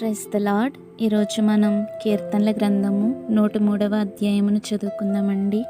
Press the lord ఈరోజు మనం కీర్తనల గ్రంథము నూట మూడవ అధ్యాయమును చదువుకుందామండి.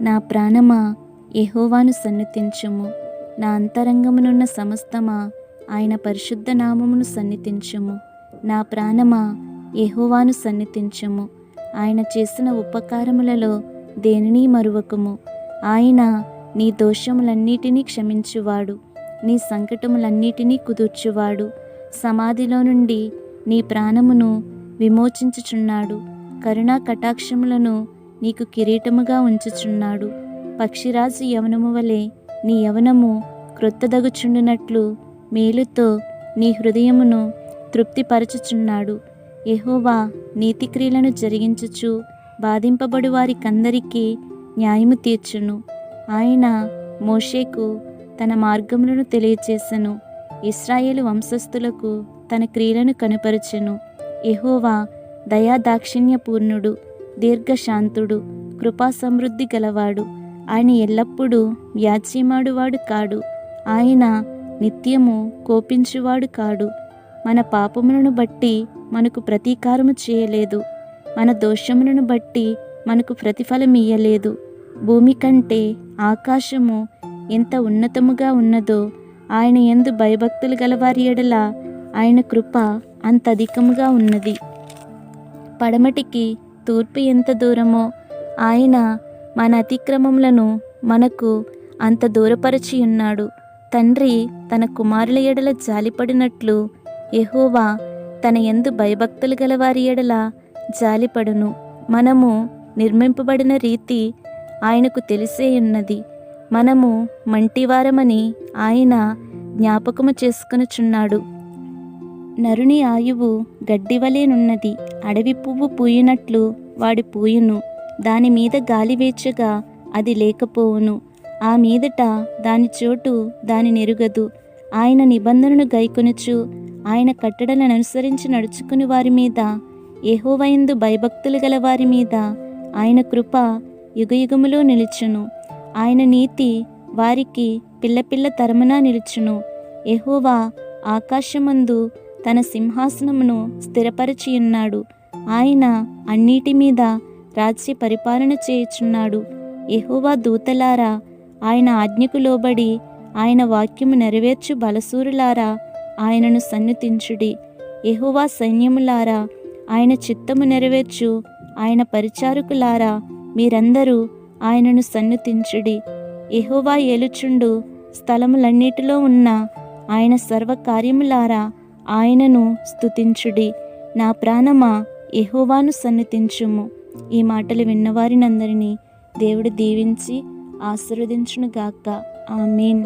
నా ప్రాణమా యహోవాను సన్నిధించుము. నా అంతరంగమునున్న సమస్తమా ఆయన పరిశుద్ధ నామమును సన్నిధించుము. నా ప్రాణమా యహోవాను సన్నిధించుము. ఆయన చేసిన ఉపకారములలో దేనిని మరువకుము? ఆయన నీ దోషములన్నిటినీ క్షమించువాడు. నీ సంకటములన్నిటినీ కుదుర్చువాడు. సమాధిలో నుండి నీ ప్రాణమును విమోచించుచున్నాడు. కరుణా కటాక్షములను నీకు కిరీటముగా ఉంచుచున్నాడు. పక్షిరాజు యవనము వలె నీ యవనము క్రొత్తదగుచుండునట్లు మేలుతో నీ హృదయమును తృప్తిపరచుచున్నాడు. ఎహోవా నీతిక్రియలను జరిగించుచు బాధింపబడు వారికందరికీ న్యాయము తీర్చును. ఆయన మోషేకు తన మార్గములను తెలియచేసెను. ఇస్రాయేలు వంశస్థులకు తన క్రియలను కనుపరచెను. ఎహోవా దయాదాక్షిణ్యపూర్ణుడు దీర్ఘశాంతుడు కృపా సమృద్ధి గలవాడు. ఆయన ఎల్లప్పుడూ వ్యాజ్యమాడువాడు కాడు. ఆయన నిత్యము కోపించువాడు కాడు. మన పాపములను బట్టి మనకు ప్రతీకారము చేయలేదు. మన దోషములను బట్టి మనకు ప్రతిఫలం ఇయ్యలేదు. భూమి కంటే ఆకాశము ఎంత ఉన్నతముగా ఉన్నదో ఆయన ఎందు భయభక్తులు గలవారి ఎడల ఆయన కృప అంత అధికముగా ఉన్నది. పడమటికి తూర్పు ఎంత దూరమో ఆయన మన అతిక్రమములను మనకు అంత దూరపరచి ఉన్నాడు తండ్రి తన కుమారుల ఎడల జాలిపడినట్లు ఎహోవా తన ఎందు భయభక్తులు గలవారి ఎడల జాలిపడును. మనము నిర్మింపబడిన రీతి ఆయనకు తెలిసే ఉన్నది. మనము మంటివారమని ఆయన జ్ఞాపకము చేసుకునుచున్నాడు. నరుని ఆయువు గడ్డివలేనున్నది అడవి పువ్వు పూయినట్లు వాడి పూయును. దాని మీద గాలి వేచగా అది లేకపోవును. ఆ మీదట దాని చోటు దాని నెరుగదు. ఆయన నిబంధనను గైకొనుచు ఆయన కట్టడలను అనుసరించి నడుచుకుని వారి మీద ఏహోవయందు భయభక్తులు గల వారి మీద ఆయన కృప యుగయుగములో నిలుచును. ఆయన నీతి వారికి పిల్లపిల్ల తరమున నిలుచును. ఎహోవా ఆకాశమందు తన సింహాసనమును స్థిరపరిచియున్నాడు. ఆయన అన్నిటి మీద రాజ్య పరిపాలన చేయుచున్నాడు. ఎహోవా దూతలారా ఆయన ఆజ్ఞకు లోబడి ఆయన వాక్యము నెరవేర్చు బలసూరులారా ఆయనను సన్నుతించుడి. ఎహోవా సైన్యములారా ఆయన చిత్తము నెరవేర్చు ఆయన పరిచారకులారా మీరందరూ ఆయనను సన్నుతించుడి. ఎహోవా ఏలుచుండు స్థలములన్నిటిలో ఉన్న ఆయన సర్వకార్యములారా ఆయనను స్తుతించుడి. నా ప్రాణమా ఎహోవాను సన్నిధించుము. ఈ మాటలు విన్నవారినందరినీ దేవుడు దీవించి ఆశీర్వదించునుగాక. మీన్